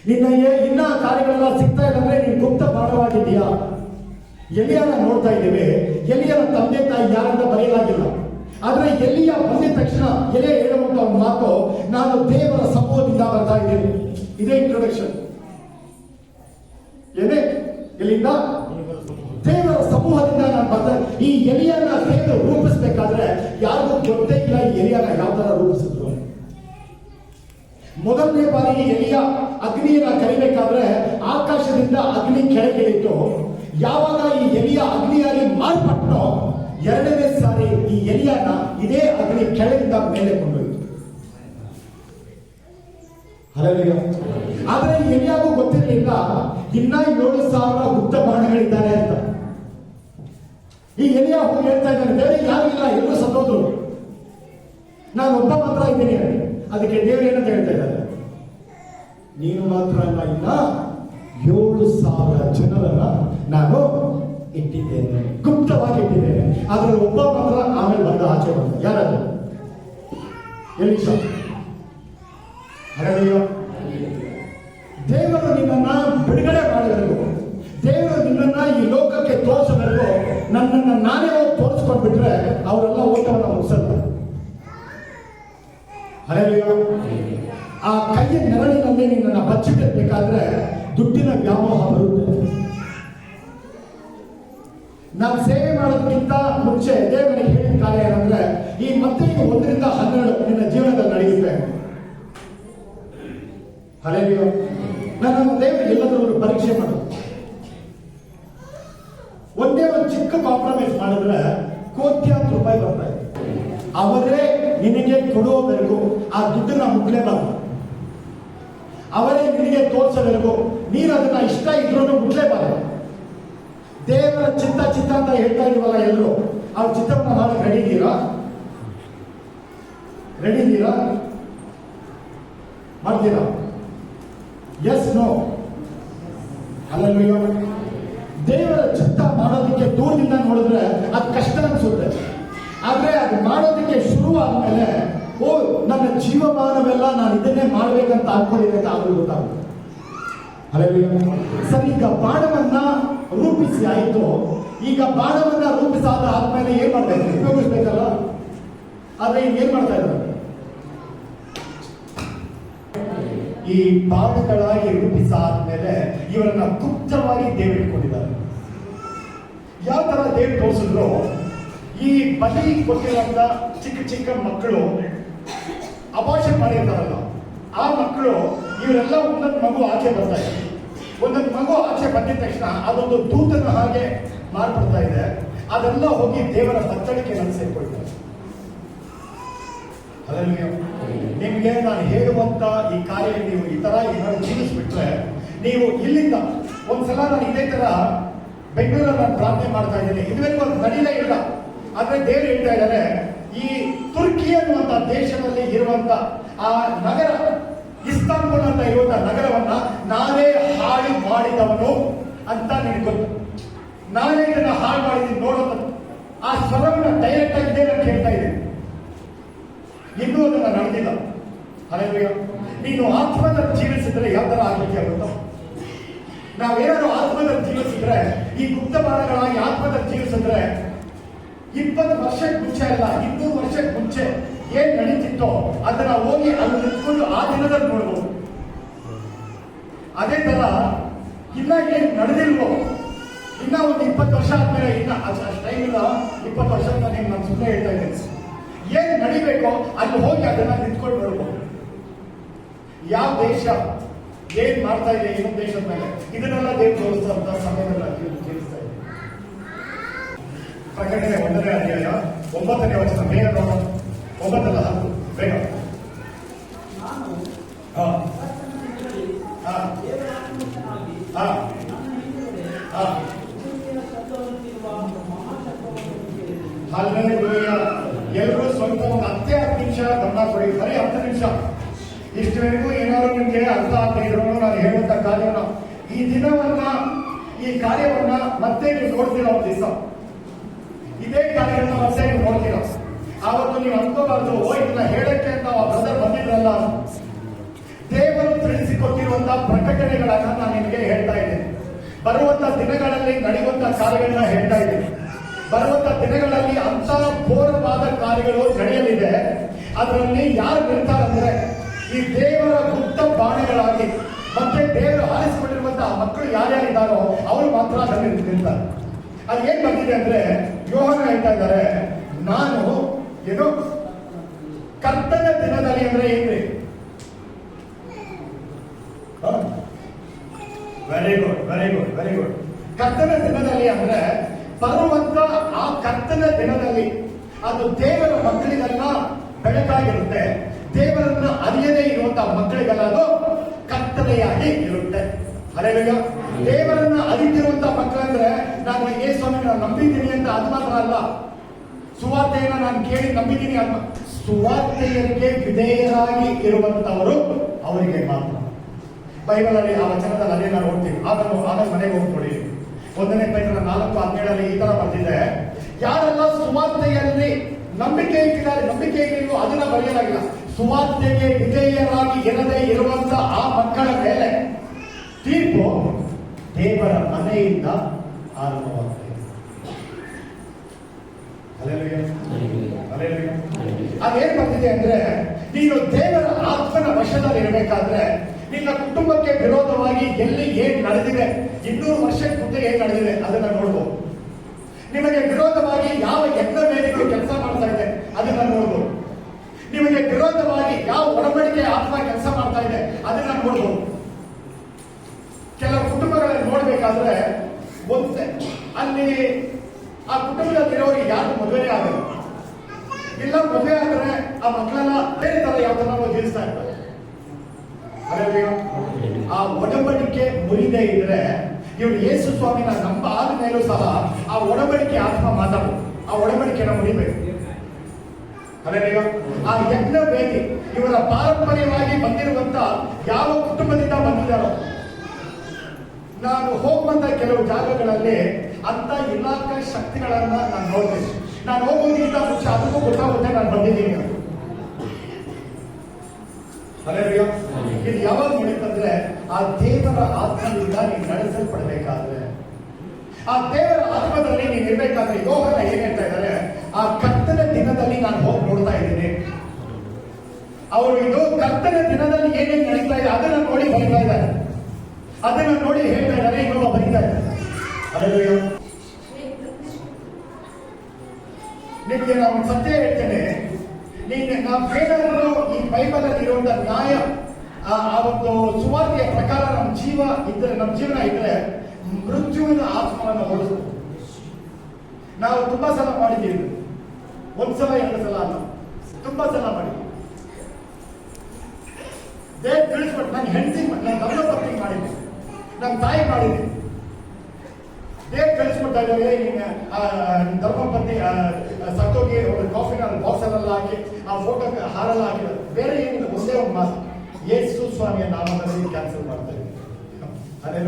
ನಿನ್ನ ಏ- ಇನ್ನ ಕಾರ್ಯಗಳೆಲ್ಲ ಸಿಗ್ತಾ ಇಲ್ಲ ಅಂದ್ರೆ ನೀನು ಗುಪ್ತ ಬಾಣವಾಗಿದ್ದೀಯಾ. ಎಲ್ಲಿಯಾರ ನೋಡ್ತಾ ಇದ್ದೇವೆ. ಎಲಿಯನ ತಂದೆ ತಾಯಿ ಯಾರಿಂದ ಬರೆಯಲಾಗಿಲ್ಲ. ಆದ್ರೆ ಎಲ್ಲಿಯ ಬಂದಿದ ತಕ್ಷಣ ಎಲೆ ಹೇಳುವಂತ ಒಂದು ಮಾತು, ನಾನು ದೇವರ ಸಮೂಹದಿಂದ ಬರ್ತಾ ಇದ್ದೇನೆ. ಇದೇ ಇಂಟ್ರೊಡಕ್ಷನ್ ಎಲೆ ಎಲ್ಲಿಂದ ದೇವರ ಸಮೂಹದಿಂದ ನಾನು ಬರ್ತಾ ಈ ಎಲಿಯನ್ನ ದೇವರು ರೂಪಿಸ್ಬೇಕಾದ್ರೆ ಯಾರಿಗೂ ಗೊತ್ತೇ ಇಲ್ಲ ಈ ಎಲಿಯನ್ನ ಯಾವ ತರ ರೂಪಿಸಿದ್ರು. ಮೊದಲನೇ ಬಾರಿ ಎಲಿಯ ಅಗ್ನಿಯನ್ನ ಕರಿಬೇಕಾದ್ರೆ ಆಕಾಶದಿಂದ ಅಗ್ನಿ ಕೆಳಗೆ ಇಳಿತು ಯಾವಾಗ ಈ ಎಲಿಯ ಅಗ್ನಿಯಾಗಿ ಮಾರ್ಪಟ್ಟನೋ ಎರಡನೇ ಸಾರಿ ಈ ಎಲಿಯನ್ನ ಇದೇ ಅಗ್ನಿ ಕೆಳಗಿಂದ ಮೇಲೆ ಕೊಂಡೊಯ್ತು ಆದ್ರೆ ಎಲ್ಲಿಯಾಗೂ ಗೊತ್ತಿರಲಿಲ್ಲ, ಇನ್ನ ಏಳು ಸಾವಿರ ಗುಪ್ತ ಬಾಣಗಳಿದ್ದಾರೆ ಅಂತ. ಈ ಎಲ್ಲಿಯ ಹೋಗಿ ಹೇಳ್ತಾ ಇದ್ದಾನೆ ಬೇರೆ ಯಾರಿಲ್ಲ ಎಲ್ಲರೂ ಸತ್ತೋದ್ರು. ನಾನು ಒಬ್ಬ ಮಾತ್ರ ಇದ್ದೀನಿ. ಅದಕ್ಕೆ ದೇವರು ಏನಂತ ಹೇಳ್ತಾ ಇದ್ದಾರೆ? ನೀನು ಮಾತ್ರ ಅಲ್ಲ, ಇನ್ನ ಏಳು ಸಾವಿರ ಜನರನ್ನ ನಾನು ಇಟ್ಟಿದ್ದೇನೆ. ಗುಪ್ತವಾಗಿ ಇಟ್ಟಿದ್ದೇನೆ. ಆದ್ರೆ ಒಬ್ಬ ಮಾತ್ರ ಆಮೇಲೆ ಬಂದ ಆಚೆ ಬಂದ ಯಾರು ಹರಳೆಯೋ ದೇವರು ನಿನ್ನ ಬಿಡುಗಡೆ ಮಾಡಿದರೆಗೂ ದೇವರು ನಿನ್ನನ್ನು ಈ ಲೋಕಕ್ಕೆ ತೋರಿಸಬೇಕು ನನ್ನನ್ನು ನಾನೇ ಹೋಗಿ ತೋರಿಸ್ಕೊಂಡ್ಬಿಟ್ರೆ ಅವರೆಲ್ಲ ಓಟವನ್ನು ಮುಗಿಸಲ್ಲ ಹರಳೆಯೋ ಆ ಕೈಯ ನೆರಳಿನಲ್ಲಿ ನಿನ್ನನ್ನು ಬಚ್ಚಿಟ್ಟಿರ್ಬೇಕಾದ್ರೆ ದುಡ್ಡಿನ ವ್ಯಾಮೋಹ ಬರುತ್ತೆ. ನಾನು ಸೇವೆ ಮಾಡೋದಕ್ಕಿಂತ ಮುಂಚೆ ದೇವರಿಗೆ ಹೇಳಿದ ಕಾರ್ಯ ಏನಂದ್ರೆ, ಈ ಮತ್ತೆ ಒಂದರಿಂದ ಹನ್ನೆರಡು ನಿನ್ನ ಜೀವನದಲ್ಲಿ ನಡೆಯುತ್ತೆ? ಹಳೆಯೋ ನನ್ನ ದೇವರು ಎಲ್ಲದರಲ್ಲೂ ಪರೀಕ್ಷೆ ಮಾಡು ಒಂದೇ ಒಂದು ಚಿಕ್ಕ ಕಾಂಪ್ರಮೈಸ್ ಮಾಡಿದ್ರೆ ಕೋಟ್ಯಾಂತರ ರೂಪಾಯಿ ಬರ್ತಾ ಇದೆ. ಅವರೇ ನಿನಗೆ ಕೊಡುವವರೆಗೂ ಆ ದುಡ್ಡನ್ನ ಮುಟ್ಲೇಬಾರ್ದು ಅವರೇ ನಿನಗೆ ತೋರಿಸೋವರೆಗೂ ನೀನು ಅದನ್ನ ಇಷ್ಟ ಇದ್ರೂ ಮುಟ್ಲೇಬಾರ್ದು ದೇವರ ಚಿತ್ತ ಚಿತ್ತ ಅಂತ ಹೇಳ್ತಾ ಇದೀವಲ್ಲ ಎಲ್ಲರೂ ಆ ಚಿತ್ತವನ್ನ ಮಾಡಕ್ ರೆಡಿ ಇದ್ದೀರಾ? ರೆಡಿ ಇದ್ದೀರಾ? ಮಾಡ್ತೀರಾ? ಎಸ್ ನೋ ಅಲ್ಲಲ್ವಯ್ಯೋ ದೇವರ ಚಿತ್ತ ಮಾಡೋದಕ್ಕೆ ದೂರದಿಂದ ನೋಡಿದ್ರೆ ಅದು ಕಷ್ಟ ಅನಿಸುತ್ತೆ. ಆದ್ರೆ ಅದು ಮಾಡೋದಕ್ಕೆ ಶುರು ಆದ್ಮೇಲೆ, ಓ, ನನ್ನ ಜೀವಮಾನವೆಲ್ಲ ನಾನು ಇದನ್ನೇ ಮಾಡ್ಬೇಕಂತ ಅನ್ಕೊಂಡಿದ್ದೆ ಅಂತ ಆದ್ರೂ ಗೊತ್ತಾಗುತ್ತೆ. ಅಲ್ಲಲ್ವಯ್ಯೋ ಸರ್, ಈಗ ಬಾಣವನ್ನ ರೂಪಿಸಿ, ಆಯ್ತು. ಈಗ ಬಾಣವನ್ನ ರೂಪಿಸಾದ ಆದ್ಮೇಲೆ ಏನ್ ಮಾಡ್ಬೇಕು? ಉಪಯೋಗಿಸ್ಬೇಕಲ್ಲ? ಆದ್ರೆ ಈಗ ಏನ್ ಮಾಡ್ತಾ ಇದ್ದಾರೆ? ಈ ಬಾಣಗಳಾಗಿ ರೂಪಿಸಾದ್ಮೇಲೆ ಇವರನ್ನ ಗುಪ್ತವಾಗಿ ದೇವಿಟ್ಕೊಂಡಿದ್ದಾರೆ. ಯಾವ ತರ ದೇವ್ರು ತೋರಿಸಿದ್ರು, ಈ ಬಲಿ ಕೊಟ್ಟಿರುವಂತ ಚಿಕ್ಕ ಚಿಕ್ಕ ಮಕ್ಕಳು ಅಪಾಶ ಮಾಡಿರ್ತಾರಲ್ಲ ಆ ಮಕ್ಕಳು ಇವರೆಲ್ಲ ಒಂದೊಂದು ಮಗು ಆಚೆ ಬರ್ತಾ ಇದೆ. ಒಂದೊಂದು ಮಗು ಆಚೆ ಬಂದಿದ ತಕ್ಷಣ ಅದೊಂದು ದೂತನ ಹಾಗೆ ಮಾರ್ಪಡ್ತಾ ಇದೆ. ಅದೆಲ್ಲ ಹೋಗಿ ದೇವರ ಬತ್ತಳಿಕೆ ಸೇರ್ಕೊಳ್ತಾರೆ. Hallelujah. ನಿಮಗೆ ನಾನು ಹೇಳುವಂತ ಈ ಕಾರ್ಯ ನೀವು ಈ ತರ ಏನಾದ್ರು ಜೀವಿಸ್ಬಿಟ್ರೆ ನೀವು ಇಲ್ಲಿಂದ ಒಂದ್ಸಲ ನಾನು ಇದೇ ತರ ಬೆಂಗಳೂರಲ್ಲಿ ನಾನು ಪ್ರಾರ್ಥನೆ ಮಾಡ್ತಾ ಇದ್ದೇನೆ. ಇದುವರೆಗೂ ಅದು ನಡೀಲೇ ಇಲ್ಲ. ಆದ್ರೆ ದೇವರು ಹೇಳ್ತಾ ಇದ್ದಾರೆ, ಈ ತುರ್ಕಿ ಅನ್ನುವಂತ ದೇಶದಲ್ಲಿ ಇರುವಂತ ಆ ನಗರ ಇಸ್ತಾನ್ಬುಲ್ ಅಂತ ಇರುವಂತ ನಗರವನ್ನ ನಾನೇ ಹಾಳು ಮಾಡಿದವನು ಅಂತ ನಿನಗೆ ಗೊತ್ತು. ನಾನೇ ಇದನ್ನ ಹಾಳು ಮಾಡಿದ್ದೀನಿ ನೋಡೋದು ಆ ಸ್ವರವನ್ನ ಡೈರೆಕ್ಟ್ ಆಗಿ ಅಂತ ಹೇಳ್ತಾ ಇದ್ದೀನಿ ಇನ್ನೂ ಅದನ್ನ ನಡೆದಿಲ್ಲ ಹಳೆಯ ನೀನು ಆತ್ಮದಲ್ಲಿ ಜೀವಿಸಿದ್ರೆ ಯಾವ ಥರ ಆಗ್ಲಿಕ್ಕೆ ಆಗುತ್ತೋ ನಾವೇನಾದ್ರು ಆತ್ಮದಲ್ಲಿ ಜೀವಿಸಿದ್ರೆ, ಈ ಗುಪ್ತ ಬಾಣಗಳಾಗಿ ಆತ್ಮದಲ್ಲಿ ಜೀವಿಸಿದ್ರೆ, ಇಪ್ಪತ್ತು ವರ್ಷಕ್ಕೆ ಮುಂಚೆ ಅಲ್ಲ, ಇನ್ನೂರು ವರ್ಷಕ್ಕೆ ಮುಂಚೆ ಏನ್ ನಡೀತಿತ್ತೋ ಅದನ್ನ ಹೋಗಿ ಅಲ್ಲಿ ನಿಂತ್ಕೊಂಡು ಆ ದಿನದಲ್ಲಿ ನೋಡ್ಬೋದು. ಅದೇ ತರ ಇನ್ನ ಏನ್ ನಡೆದಿಲ್ವೋ, ಇನ್ನ ಒಂದು ಇಪ್ಪತ್ತು ವರ್ಷ ಆದ್ಮೇಲೆ ಇನ್ನ, ಅಷ್ಟು ಟೈಮ್ ಇಲ್ಲ, ಇಪ್ಪತ್ತು ವರ್ಷ ನಾನು ಸುಮ್ಮನೆ ಹೇಳ್ತಾ ಇದ್ದೇನೆ. ಏನ್ ನಡಿಬೇಕೋ ಅಲ್ಲಿ ಹೋಗಿ ಅದನ್ನ ನಿಂತ್ಕೊಂಡು ಬರ್ಬೋದು ಯಾವ ದೇಶ ಏನ್ ಮಾಡ್ತಾ ಇದೆ ಇನ್ನೊಂದು ದೇಶದ ಮೇಲೆ? ಇದನ್ನೆಲ್ಲ ದೇವ್ ತೋರಿಸ್ತಾ ಸಮಯದಲ್ಲಿ ತಿಳಿಸ್ತಾ ಇದೆ ಪ್ರಕಟಣೆ ಒಂದನೇ ಅಧ್ಯಾಯ, ಒಂಬತ್ತನೇ ವಚನ, ಬೇಗ ನೋಡೋಣ ಒಂಬತ್ತಲ್ಲ, ಹತ್ತು. ಬೇಗ. ನಾನು ಎಲ್ಲರೂ ಸ್ವಲ್ಪ ಒಂದು ಹತ್ತೇ ಹತ್ತು ನಿಮಿಷ ಗಮನ ಕೊಡಿ. ಬರೀ ಹತ್ತು ನಿಮಿಷ. ಇಷ್ಟವರೆಗೂ ಏನಾದ್ರು ನಿಮಗೆ ಅರ್ಥ ಆಗ್ತಾ ನಾನು ಹೇಳುವಂತ ಕಾರ್ಯವನ್ನ ಈ ದಿನವನ್ನ, ಈ ಕಾರ್ಯವನ್ನ ಮತ್ತೆ ನೀವು ನೋಡ್ತೀರಾ ಒಂದು ದಿವಸ? ಇದೇ ಕಾರ್ಯವನ್ನ ಮತ್ತೆ ನೀವು ನೋಡ್ತೀರಾ? ಆವತ್ತು ನೀವು ಅನ್ಕೋಬಾರ್ದು, ಓ, ಇದನ್ನ ಹೇಳಕ್ಕೆ ಆ ಬ್ರದರ್ ಬಂದಿದ್ರಲ್ಲ. ದೇವರು ತಿಳಿಸಿಕೊಟ್ಟಿರುವಂತಹ ಪ್ರಕಟಣೆಗಳನ್ನ ನಾನು ನಿಮಗೆ ಹೇಳ್ತಾ ಇದ್ದೇನೆ. ಬರುವಂತ ದಿನಗಳಲ್ಲಿ ನಡೆಯುವಂತ ಕಾರ್ಯಗಳನ್ನ ಹೇಳ್ತಾ ಇದ್ದೀನಿ. ಬರುವಂತ ದಿನಗಳಲ್ಲಿ ಅಂತ ಘೋರವಾದ ಕಾರ್ಯಗಳು ನಡೆಯಲಿದೆ. ಅದರಲ್ಲಿ ಯಾರು ನಿಲ್ತಾರಂದ್ರೆ ಈ ದೇವರ ಗುಪ್ತ ಬಾಣಗಳಾಗಿ ಮತ್ತೆ ದೇವರು ಆರಿಸಿಕೊಂಡಿರುವಂತಹ ಮಕ್ಕಳು ಯಾರ್ಯಾರಿದ್ದಾರೋ ಅವರು ಮಾತ್ರ ಅದರಲ್ಲಿ ನಿಲ್ತಾರೆ ಅದು ಏನ್ ಬಂದಿದೆ ಅಂದ್ರೆ ಯೋಹನ ಹೇಳ್ತಾ ಇದ್ದಾರೆ, ನಾನು ಏನು ಕರ್ತನ ದಿನದಲ್ಲಿ ಅಂದ್ರೆ ಏನ್ರಿ? Very good very good very good ಕರ್ತನ ದಿನದಲ್ಲಿ ಅಂದ್ರೆ ಬರುವಂತ ಆ ಕರ್ತನ ದಿನದಲ್ಲಿ ಅದು ದೇವರ ಮಕ್ಕಳಿಗೆಲ್ಲ ಬೆಳಕಾಗಿರುತ್ತೆ. ದೇವರನ್ನ ಅರಿಯದೇ ಇರುವಂತಹ ಮಕ್ಕಳಿಗೆಲ್ಲ ಅದು ಕತ್ತಲೆಯಾಗಿ ಇರುತ್ತೆ. ಅರೇವಿಗ ದೇವರನ್ನ ಅರಿತಿರುವಂತಹ ಮಕ್ಕಳಂದ್ರೆ ನಾನು ಏ ಸ್ವಾಮಿ ನಾನು ನಂಬಿದ್ದೀನಿ ಅಂತ ಅದು ಮಾತ್ರ ಅಲ್ಲ. ಸುವಾರ್ತೆಯನ್ನ ನಾನು ಕೇಳಿ ನಂಬಿದ್ದೀನಿ ಅಂತ ಸುವಾರ್ತೆಯರಿಗೆ ವಿಧೇಯರಾಗಿ ಇರುವಂತವರು ಅವರಿಗೆ ಮಾತ್ರ. ಬೈಬಲ್ ಅಲ್ಲಿ ಆ ವಚನದಲ್ಲಿ ಅದೇ ನಾನು ನೋಡ್ತೀವಿ ಆಮೇಲೆ ಆಮೇಲೆ ಮನೆಗೆ ಹೋಗ್ಕೊಡಿ ಒಂದನೇ ಪೈತ್ರ ನಾಲ್ಕು ಹನ್ನೆರಡರಲ್ಲಿ ಈ ತರ ಬಂದಿದೆ ಯಾರೆಲ್ಲ ಸುವಾರ್ತೆಯಲ್ಲಿ ನಂಬಿಕೆ ಇಟ್ಟಿದ್ದಾರೆ, ನಂಬಿಕೆ ಇಟ್ಟಿದ್ರು ಅದನ್ನ ಬರೆಯಲಾಗಿಲ್ಲ. ಸುವಾರ್ತೆಗೆ ವಿಧೇಯರಾಗಿ ಇರದೇ ಇರುವಂತ ಆ ಮಕ್ಕಳ ಮೇಲೆ ತೀರ್ಪು ದೇವರ ಮನೆಯಿಂದ ಆರಂಭವಾಗುತ್ತೆ. ಅದೇನ್ ಬರ್ತಿದೆ ಅಂದ್ರೆ, ನೀನು ದೇವರ ಆತ್ಮನ ವಶದಲ್ಲಿ ಇರಬೇಕಾದ್ರೆ ನಿನ್ನ ಕುಟುಂಬಕ್ಕೆ ವಿರೋಧವಾಗಿ ಎಲ್ಲಿ ಏನ್ ನಡೆದಿದೆ, ಇನ್ನೂರು ವರ್ಷಕ್ಕೆ ಮುಂದೆ ಏನ್ ನಡೆದಿದೆ, ಅದನ್ನ ನೋಡ್ಬೋದು ನಿಮಗೆ ವಿರೋಧವಾಗಿ ಯಾವ ಯಜ್ಞ ವೇದಿಗಳು ಕೆಲಸ ಮಾಡ್ತಾ ಇದೆ, ಅದನ್ನ ನೋಡ್ಬೋದು ನಿಮಗೆ ವಿರೋಧವಾಗಿ ಯಾವ ಒಡಂಬಡಿಕೆ ಆತ್ಮ ಕೆಲಸ ಮಾಡ್ತಾ ಇದೆ, ಅದನ್ನ ನೋಡ್ಬೋದು ಕೆಲವು ಕುಟುಂಬಗಳಲ್ಲಿ ನೋಡ್ಬೇಕಾದ್ರೆ, ಒಂದೇ, ಅಲ್ಲಿ ಆ ಕುಟುಂಬದಲ್ಲಿರೋರಿಗೆ ಯಾರು ಮದುವೆ ಆಗಲ್ಲ. ಇಲ್ಲ, ಮದುವೆ ಆದ್ರೆ ಆ ಮಕ್ಕಳೆಲ್ಲ ಬೇರೆ ತರ ಯಾವ ತರ ಜೀವಿಸ್ತಾ ಇರ್ತಾರೆ. ಆ ಒಡಂಬಡಿಕೆ ಮುರಿದೇ ಇದ್ರೆ ಇವರು ಯೇಸು ಸ್ವಾಮಿನ ನಂಬ ಆದ ಮೇಲೂ ಸಹ ಆ ಒಡಂಬಡಿಕೆ ಆತ್ಮ ಮಾತಾಡು. ಆ ಒಡಂಬಡಿಕೆನ ಮುರಿಬೇಕು. ಆ ಯಜ್ಞ ವೇದಿ ಇವರ ಪಾರಂಪರ್ಯವಾಗಿ ಬಂದಿರುವಂತ ಯಾವ ಕುಟುಂಬದಿಂದ ಬಂದಿದ್ದಾರೋ? ನಾನು ಹೋಗುವಂತ ಕೆಲವು ಜಾಗಗಳಲ್ಲಿ ಅಂತ ಇಲಾಖಾ ಶಕ್ತಿಗಳನ್ನ ನಾನು ನೋಡ್ತೀನಿ. ನಾನು ಹೋಗೋದಕ್ಕಿಂತ ಮುಂಚೆ ಅದಕ್ಕೂ ಗೊತ್ತಾಗುತ್ತೆ, ನಾನು ಬಂದಿದ್ದೀನಿ. ಇದು ಯಾವಾಗ ನಡೀತಂದ್ರೆ ಆ ದೇವರ ಆತ್ಮದಿಂದ ನೀನು ನಡೆಸಲ್ಪಡಬೇಕಾದ್ರೆ. ಆ ದೇವರ ಆತ್ಮದಲ್ಲಿ ನೀನು ಇರ್ಬೇಕಾದ್ರೆ ಯೋಗನ ಏನ್ ಹೇಳ್ತಾ ಇದ್ದಾರೆ? ಆ ಕರ್ತನ ದಿನದಲ್ಲಿ ನಾನು ಹೋಗಿ ನೋಡ್ತಾ ಇದ್ದೀನಿ. ಅವರು ಇದು ಕರ್ತನ ದಿನದಲ್ಲಿ ಏನೇನು ನಡೀತಾ ಇದೆ, ಅದನ್ನ ನೋಡಿ ಬರೀತಾ ಇದ್ದಾರೆ. ಅದನ್ನ ನೋಡಿ ಹೇಳ್ತಾ ಇದ್ದಾರೆ ಯೋಗ ಬರೀತಾ ಇದ್ದಾರೆ ನೀನು ನಾವೇನಾದರೂ ಈ ಬೈಬಲಲ್ಲಿ ಇರುವಂತ ನ್ಯಾಯ, ಆ ಒಂದು ಸುವಾರ್ತೆಯ ಪ್ರಕಾರ ನಮ್ಮ ಜೀವ ಇದ್ರೆ, ನಮ್ಮ ಜೀವನ ಇದ್ರೆ ಮೃತ್ಯುವಿನ ಆತ್ಮವನ್ನು ಹೊಡೆದು ನಾವು ತುಂಬಾ ಸಲ ಮಾಡಿದ್ದೀವಿ. ಒಂದ್ಸಲ ಎರಡು ಸಲ ಅಲ್ಲ. ತುಂಬಾ ಸಲ ಮಾಡಿದ್ದೀವಿ. ತಿಳಿಸ್ಬಿಟ್ಟು ನನ್ನ ಹೆಂಡತಿ ನನ್ನ ಗಮನ ಪತ್ನಿ ಮಾಡಿದ್ದೆ ನನ್ನ ತಾಯಿ ಮಾಡಿದ್ದೆ ದೇವ್ ಕಳಿಸ್ಕೊಟ್ಟಾಗ ನೀನು ಸತ್ತೋಗಿ ಒಂದು ಕಾಫಿನ ಬಾಕ್ಸಲ್ಲೆಲ್ಲ ಹಾಕಿ ಆ ಫೋಟೋ ಹಾರಲ್ಲ ಬೇರೆ ಏನಿಲ್ಲ, ಒಂದೇ ಒಂದು ಮಾತು. ಯೇಸು ಸ್ವಾಮಿಯ ನಾಮದಲ್ಲಿ ಕ್ಯಾನ್ಸಲ್ ಮಾಡ್ತಾ ಇದ್ದೀವಿ ಅದೇ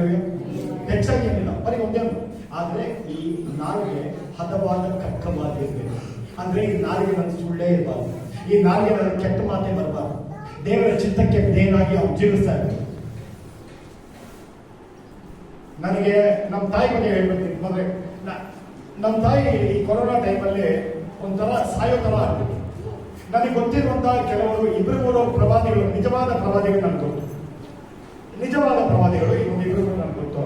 ಹೆಚ್ಚಾಗಿ ಏನಿಲ್ಲ ಬರೀ ಒಂದೇ ಒಂದು. ಆದ್ರೆ ಈ ನಾಲಿಗೆ ಹದವಾದ ಇರಬೇಕು ಅಂದ್ರೆ ಈ ನಾಲಿಗೆ ನನ್ನ ಸುಳ್ಳೇ ಇರಬಾರ್ದು. ಈ ನಾಲಿಗೆ ನನ್ನ ಕೆಟ್ಟ ಮಾತೆ ಬರಬಾರ್ದು. ದೇವರ ಚಿತ್ತಕ್ಕೆ ದೇನಾಗಿ ಅವ್ರು ಜೀವಿಸ್ತಾ ಇದ್ದಾರೆ ನನಗೆ ನಮ್ಮ ತಾಯಿ ಬಗ್ಗೆ ಹೇಳ್ಬಿಡ್ತೀನಿ ಮೊದಲೇ ನಮ್ಮ ತಾಯಿ ಈ ಕೊರೋನಾ ಟೈಮಲ್ಲಿ ಒಂಥರ ಸಾಯೋ ಥರ ಆಗ್ಬಿಟ್ಟು ನನಗೆ ಗೊತ್ತಿರುವಂತಹ ಕೆಲವರು ಇಬ್ಬರು ಮೂರು ಪ್ರವಾದಿಗಳು, ನಿಜವಾದ ಪ್ರವಾದಿಗಳು ನನಗೆ ಗೊತ್ತು. ನಿಜವಾದ ಪ್ರವಾದಿಗಳು ಇನ್ನೊಂದು ಇಬ್ಬರು ನನಗೆ ಗೊತ್ತು.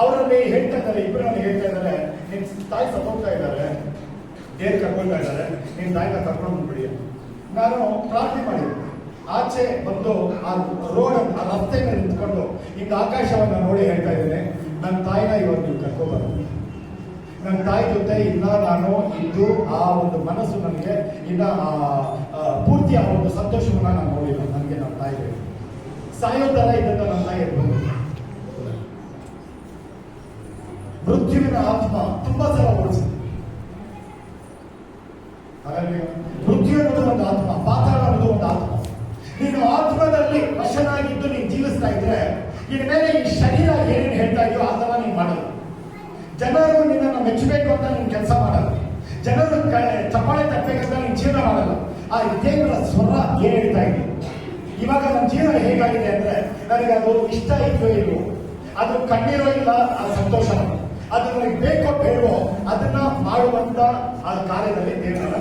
ಅವರಲ್ಲಿ ಹೇಳ್ತಾ ಇದ್ದಾರೆ ಇಬ್ಬರು ನನಗೆ ಹೇಳ್ತಾ ಇದ್ದಾರೆ, ನಿನ್ ತಾಯಿ ಸತ್ತೋಗ್ತಾ ಇದ್ದಾರೆ, ದೇವ್ರು ಕರ್ಕೊಳ್ತಾ ಇದ್ದಾರೆ ನಿನ್ನ ತಾಯಿನ ಕರ್ಕೊಂಡು ಅಂತ. ನಾನು ಪ್ರಾರ್ಥನೆ ಮಾಡಿದ್ದೆ ಆಚೆ ಬಂದು ಆ ರೋಡ್, ಆ ರಸ್ತೆ ಮೇಲೆ ನಿಂತ್ಕೊಂಡು ಇಂದ ಆಕಾಶವನ್ನು ನೋಡಿ ಹೇಳ್ತಾ ಇದ್ದೇನೆ, ನನ್ನ ತಾಯಿನ ಇವತ್ತು ನೀವು ನನ್ನ ತಾಯಿ ಜೊತೆ ಇನ್ನ ನಾನು ಇದ್ದು ಆ ಒಂದು ಮನಸ್ಸು ನನಗೆ ಇನ್ನ ಪೂರ್ತಿ ಆ ಒಂದು ಸಂತೋಷವನ್ನು ನಾನು ನೋಡಿಲ್ಲ. ನನಗೆ ನನ್ನ ತಾಯಿ ಸಾಯೋ ಥರ ಇದ್ದಂತ ನನ್ನ ತಾಯಿ ಇರ್ಬೋದು ಮೃತ್ಯುವಿನ ಆತ್ಮ ತುಂಬಾ ಸಲ ಓಡಿಸಿದೆ ಹಾಗಾಗಿ ಮೃತ್ಯು ಅನ್ನೋದು ಒಂದು ಆತ್ಮ ಪಾತಾಳ ಅನ್ನೋದು ಒಂದು ಆತ್ಮ ನೀನು ಆತ್ಮದಲ್ಲಿ ವಶನಾಗಿದ್ದು ನೀನು ಜೀವಿಸ್ತಾ ಇದ್ರೆ ಇನ್ಮೇಲೆ ಈ ಶರೀರ ಏನೇನು ಹೇಳ್ತಾ ಇದೆಯೋ ಆ ಥರ ನೀನು ಮಾಡಲ್ಲ ಜನರು ನಿನ್ನನ್ನು ಮೆಚ್ಚಬೇಕು ಅಂತ ನೀನು ಕೆಲಸ ಮಾಡಲ್ಲ ಜನರು ಕ- ಚಪ್ಪಾಳೆ ತಟ್ಟಬೇಕಂತ ನೀನು ಜೀವನ ಮಾಡಲ್ಲ ಆ ದೇವರ ಸ್ವರ ಏನು ಇದೆ. ಇವಾಗ ನನ್ನ ಜೀವನ ಹೇಗಾಗಿದೆ ಅಂದ್ರೆ ನನಗೆ ಅದು ಇಷ್ಟ ಇದೆಯೋ ಇಲ್ವೋ. ಅದು ಕಣ್ಣಿರೋ ಇಲ್ಲ, ಆ ಸಂತೋಷ ಅದು ನನಗೆ ಬೇಕೋ ಬೇಡವೋ ಅದನ್ನ ಮಾಡುವಂತ ಆ ಕಾರ್ಯದಲ್ಲಿ ದೇವರನ್ನ